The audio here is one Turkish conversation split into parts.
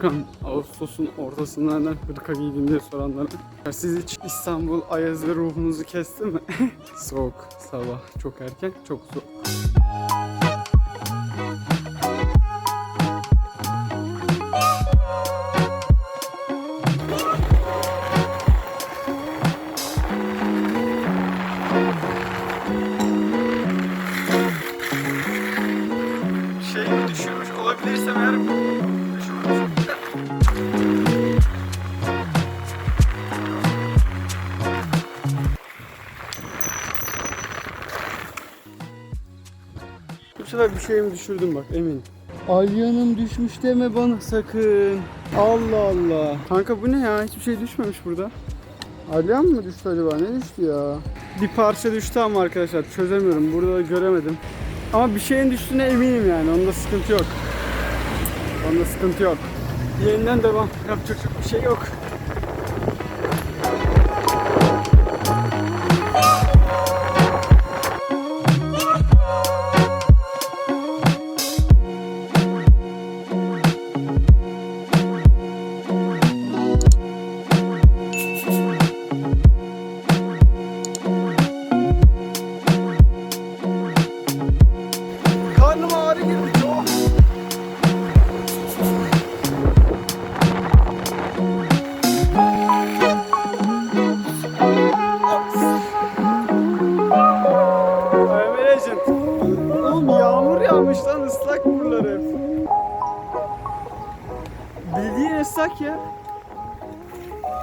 Furkan Ağustos'un ortasında neden hırka giydin diye soranlara. Ya siz hiç İstanbul ayazı ruhunuzu kesti mi? soğuk sabah çok erken çok soğuk. Sefer bir şeyimi düşürdüm bak eminim. Alya'nın düşmüş deme bana sakın. Allah Allah. Kanka bu ne ya? Hiçbir şey düşmemiş burada. Alyan mı düştü acaba? Ne düştü ya? Bir parça düştü ama arkadaşlar çözemiyorum. Burada da göremedim. Ama bir şeyin düştüğüne eminim yani. Onda sıkıntı yok. Onda sıkıntı yok. Yeniden devam. Yapacak çok bir şey yok.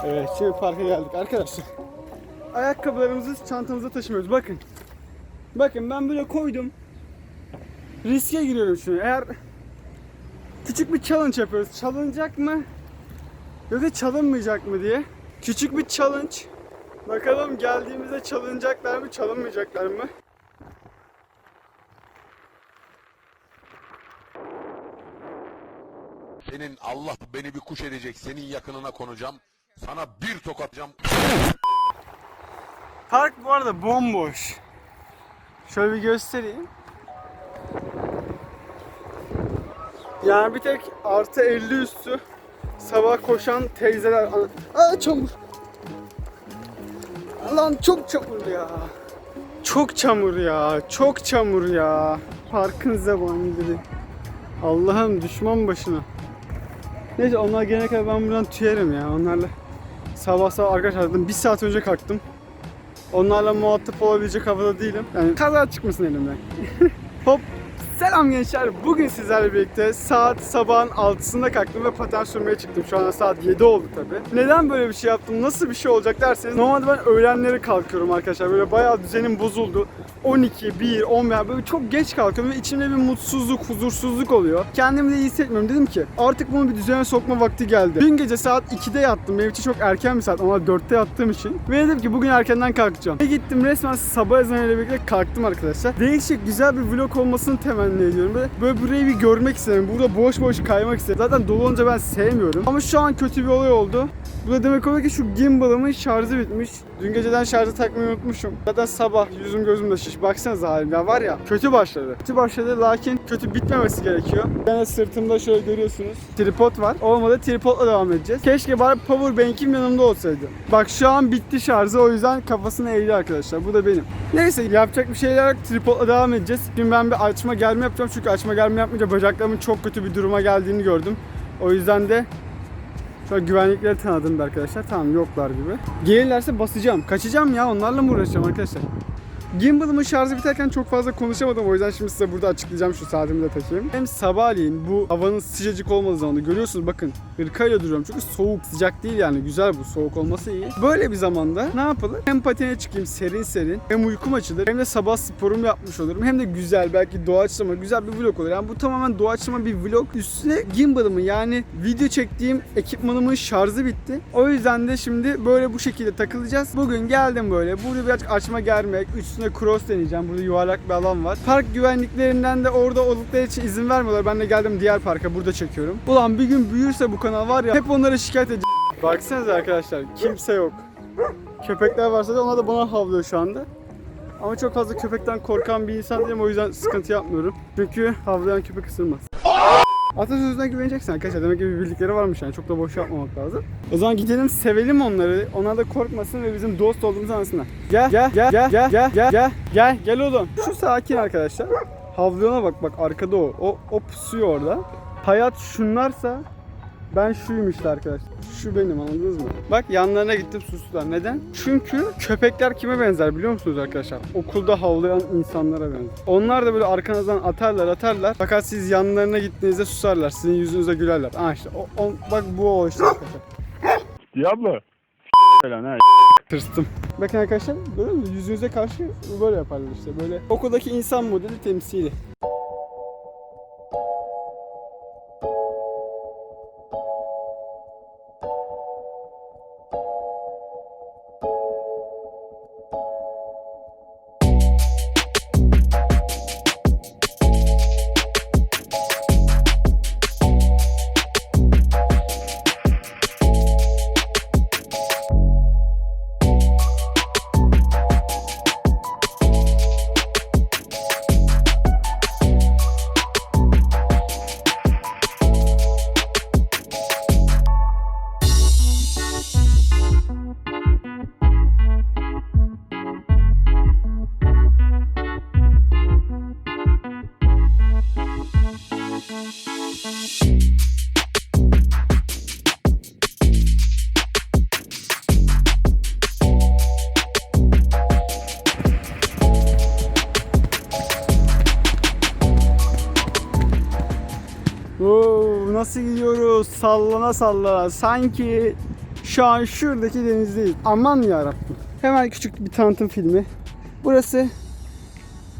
Evet şimdi parka geldik arkadaşlar. Ayakkabılarımızı çantamıza taşımıyoruz bakın. Bakın ben böyle koydum. Riske giriyorum şimdi. Eğer küçük bir challenge yapıyoruz. Çalınacak mı? Yoksa çalınmayacak mı diye. Küçük bir challenge. Bakalım geldiğimizde çalınacaklar mı, çalınmayacaklar mı? Senin Allah beni bir kuş edecek. Senin yakınına konacağım. Sana bir tokatacağım. Park bu arada bomboş. Şöyle bir göstereyim. Yani bir tek artı 50 üstü sabah koşan teyzeler. Aa çamur. Lan çok çamur ya. Çok çamur ya. Çok çamur ya. Parkın zebanileri. Allah'ım düşman başına. Neyse onlar gelene kadar ben buradan tüyerim ya. Onlarla sabah sabah arkadaşlar bir saat önce kalktım. Onlarla muhatap olabilecek havada değilim. Yani kaza çıkmasın elimden. Hop. Selam gençler. Bugün sizlerle birlikte saat sabahın 6'sında kalktım ve paten sürmeye çıktım. Şu anda saat 7 oldu tabi. Neden böyle bir şey yaptım? Nasıl bir şey olacak derseniz normalde ben öğlenleri kalkıyorum arkadaşlar. Böyle bayağı düzenim bozuldu. 12, 1, 11 böyle çok geç kalkıyorum ve içimde bir mutsuzluk, huzursuzluk oluyor. Kendimi de iyi hissetmiyorum. Dedim ki artık bunu bir düzene sokma vakti geldi. Dün gece saat 2'de yattım. Benim için çok erken bir saat ama 4'te yattığım için. Ve dedim ki bugün erkenden kalkacağım. Ve gittim resmen sabah ezanıyla birlikte kalktım arkadaşlar. Değişik güzel bir vlog olmasını temenni ediyorum. Böyle, böyle burayı bir görmek istedim. Burada boş boş kaymak istedim. Zaten dolu ben sevmiyorum. Ama şu an kötü bir olay oldu. Bu da demek oluyor ki şu gimbal'ımın şarjı bitmiş. Dün geceden şarjı takmayı unutmuşum. Zaten sabah yüzüm gözüm de şiş. Baksanıza halim ya var ya kötü başladı. Kötü başladı lakin kötü bitmemesi gerekiyor. Yani sırtımda şöyle görüyorsunuz. Tripod var. Olmadı tripodla devam edeceğiz. Keşke bari power bank'im yanımda olsaydı. Bak şu an bitti şarjı o yüzden kafasını eğdi arkadaşlar. Bu da benim. Neyse yapacak bir şeyler yok. Tripodla devam edeceğiz. Şimdi ben bir açma gelme yapacağım. Çünkü açma gelme yapmayınca bacaklarımın çok kötü bir duruma geldiğini gördüm. O yüzden de Şöyle güvenlikleri tanıdım da arkadaşlar. Tamam yoklar gibi. Gelirlerse basacağım. Kaçacağım ya onlarla mı uğraşacağım arkadaşlar? Gimbal'ımın şarjı biterken çok fazla konuşamadım. O yüzden şimdi size burada açıklayacağım şu saatimi de takayım. Hem sabahleyin bu havanın sıcacık olmadığı zamanında görüyorsunuz bakın hırkayla duruyorum. Çünkü soğuk sıcak değil yani güzel bu soğuk olması iyi. Böyle bir zamanda ne yapılır? Hem patene çıkayım serin serin hem uykum açılır hem de sabah sporumu yapmış olurum. Hem de güzel belki doğaçlama güzel bir vlog olur. Yani bu tamamen doğaçlama bir vlog. Üstüne gimbal'ımı yani video çektiğim ekipmanımın şarjı bitti. O yüzden de şimdi böyle bu şekilde takılacağız. Bugün geldim böyle. Burada birazcık açma germek, üstüne cross deneyeceğim. Burada yuvarlak bir alan var. Park güvenliklerinden de orada oldukları için izin vermiyorlar. Ben de geldim diğer parka burada çekiyorum. Ulan bir gün büyürse bu kanal var ya hep onlara şikayet edeceğim. Baksanıza arkadaşlar kimse yok. Köpekler varsa da onlar da bana havlıyor şu anda. Ama çok fazla köpekten korkan bir insan değilim o yüzden sıkıntı yapmıyorum. Çünkü havlayan köpek ısırmaz. Atasözüne güveneceksin arkadaşlar. Demek ki bir bildikleri varmış yani. Çok da boş yapmamak lazım. O zaman gidelim sevelim onları. Onlar da korkmasın ve bizim dost olduğumuzu anlasınlar. Gel gel gel gel gel gel gel gel gel gel oğlum. Şu sakin arkadaşlar. Havluyona bak bak arkada o. O, o pusuyor orada. Hayat şunlarsa ben şuyum işte arkadaşlar. Şu benim anladınız mı? Bak yanlarına gittim sustular. Neden? Çünkü köpekler kime benzer biliyor musunuz arkadaşlar? Okulda havlayan insanlara benzer. Onlar da böyle arkanızdan atarlar atarlar. Fakat siz yanlarına gittiğinizde susarlar. Sizin yüzünüze gülerler. Aa işte o, o- bak bu o işte arkadaşlar. Diablo. Falan ha. Tırstım. Bakın arkadaşlar görüyor musunuz? Yüzünüze karşı böyle yaparlar işte. Böyle okuldaki insan modeli temsili. Oo, nasıl gidiyoruz? Sallana sallana. Sanki şu an şuradaki denizdeyiz. Aman yarabbim. Hemen küçük bir tanıtım filmi. Burası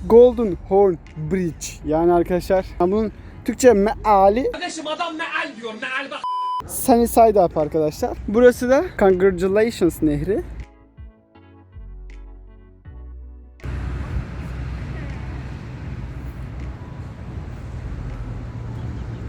Golden Horn Bridge. Yani arkadaşlar bunun Türkçe meali Kardeşim adam meal diyor meal bak. Sunny Side Up arkadaşlar. Burası da Congratulations Nehri.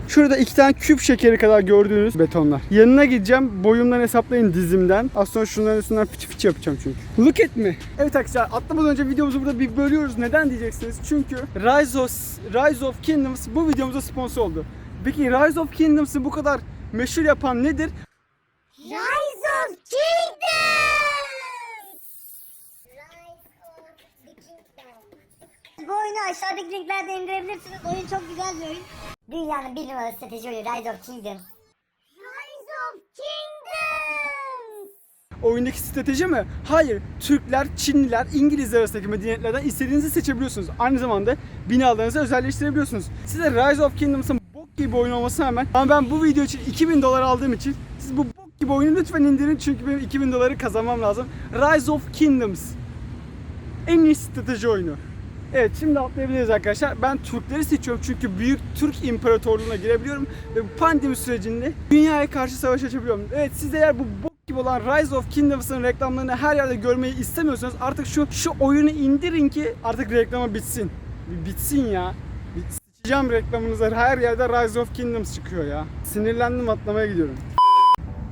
Şurada iki tane küp şekeri kadar gördüğünüz betonlar. Yanına gideceğim. Boyumdan hesaplayın dizimden. Az sonra şunların üstünden fıçı fıçı yapacağım çünkü. Look at me. Evet arkadaşlar atlamadan önce videomuzu burada bir bölüyoruz. Neden diyeceksiniz? Çünkü Rise of, Rise of Kingdoms bu videomuza sponsor oldu. Peki Rise of Kingdoms'ı bu kadar meşhur yapan nedir? Rise of Kingdoms! Rise of the Kingdoms. Bu oyunu aşağıdaki linklerde indirebilirsiniz. Oyun çok güzel bir oyun. Dünyanın bir numaralı strateji oyunu Rise of Kingdoms. Rise of Kingdoms! Oyundaki strateji mi? Hayır. Türkler, Çinliler, İngilizler arasındaki medeniyetlerden istediğinizi seçebiliyorsunuz. Aynı zamanda binalarınızı özelleştirebiliyorsunuz. Size Rise of Kingdoms'ın bok gibi oyun olmasına rağmen ama ben bu video için 2000 dolar aldığım için siz bu bok gibi oyunu lütfen indirin çünkü benim 2000 doları kazanmam lazım. Rise of Kingdoms. En iyi strateji oyunu. Evet şimdi atlayabiliriz arkadaşlar. Ben Türkleri seçiyorum çünkü Büyük Türk İmparatorluğu'na girebiliyorum ve bu pandemi sürecinde dünyaya karşı savaş açabiliyorum. Evet siz eğer bu bok gibi olan Rise of Kingdoms'ın reklamlarını her yerde görmeyi istemiyorsanız artık şu şu oyunu indirin ki artık reklama bitsin. Bitsin ya. Sıçacağım reklamınıza her yerde Rise of Kingdoms çıkıyor ya. Sinirlendim atlamaya gidiyorum.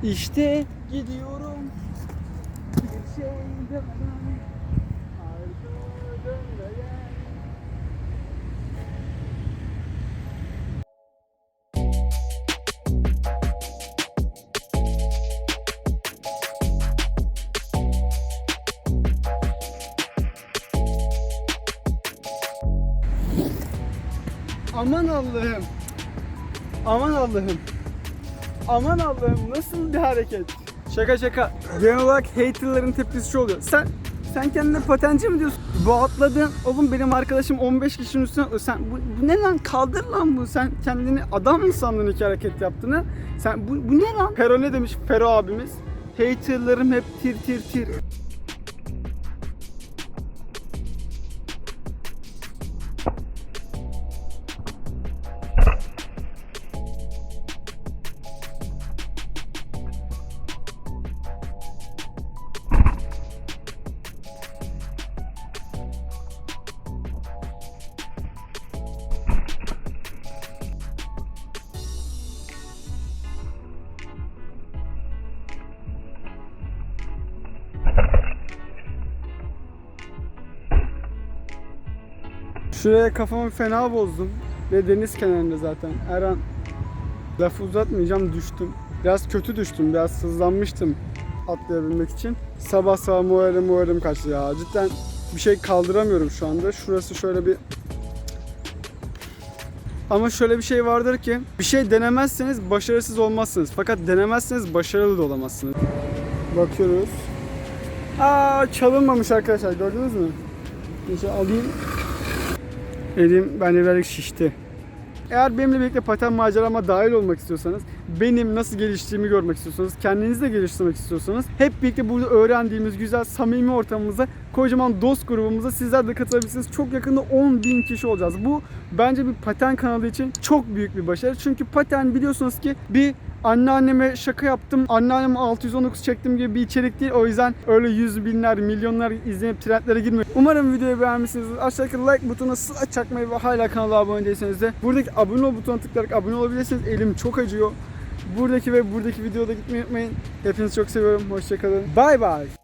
İşte gidiyorum. Bir şey demeden Aman Allah'ım. Aman Allah'ım. Aman Allah'ım nasıl bir hareket. Şaka şaka. Genel olarak haterların tepkisi şu oluyor. Sen sen kendine patenci mi diyorsun? Bu atladın. Oğlum benim arkadaşım 15 kişinin üstüne sen bu, bu ne lan kaldır lan bu sen kendini adam mı sandın iki hareket yaptığını? Sen bu, bu ne lan? Fero ne demiş Fero abimiz? Haterlarım hep tir tir tir. Şuraya kafamı fena bozdum. Ve deniz kenarında zaten. Her an Lafı uzatmayacağım düştüm. Biraz kötü düştüm. Biraz sızlanmıştım atlayabilmek için. Sabah sabah moralim moralim kaçtı ya. Cidden bir şey kaldıramıyorum şu anda. Şurası şöyle bir ama şöyle bir şey vardır ki bir şey denemezseniz başarısız olmazsınız. Fakat denemezseniz başarılı da olamazsınız. Bakıyoruz. Aa çalınmamış arkadaşlar gördünüz mü? Neyse alayım. Elim bende birazcık şişti. Eğer benimle birlikte paten macerama dahil olmak istiyorsanız, benim nasıl geliştiğimi görmek istiyorsanız, kendinizi de geliştirmek istiyorsanız, hep birlikte burada öğrendiğimiz güzel samimi ortamımıza, kocaman dost grubumuza sizler de katılabilirsiniz. Çok yakında 10.000 kişi olacağız. Bu bence bir paten kanalı için çok büyük bir başarı. Çünkü paten biliyorsunuz ki bir anneanneme şaka yaptım, anneanneme 619 çektim gibi bir içerik değil. O yüzden öyle yüz binler, milyonlar izlenip trendlere girmiyor. Umarım videoyu beğenmişsinizdir. Aşağıdaki like butonuna slash çakmayı ve hala kanala abone değilseniz de buradaki abone ol butonuna tıklayarak abone olabilirsiniz. Elim çok acıyor. Buradaki ve buradaki videoda gitmeyi unutmayın. Hepinizi çok seviyorum. Hoşçakalın. Bay bay.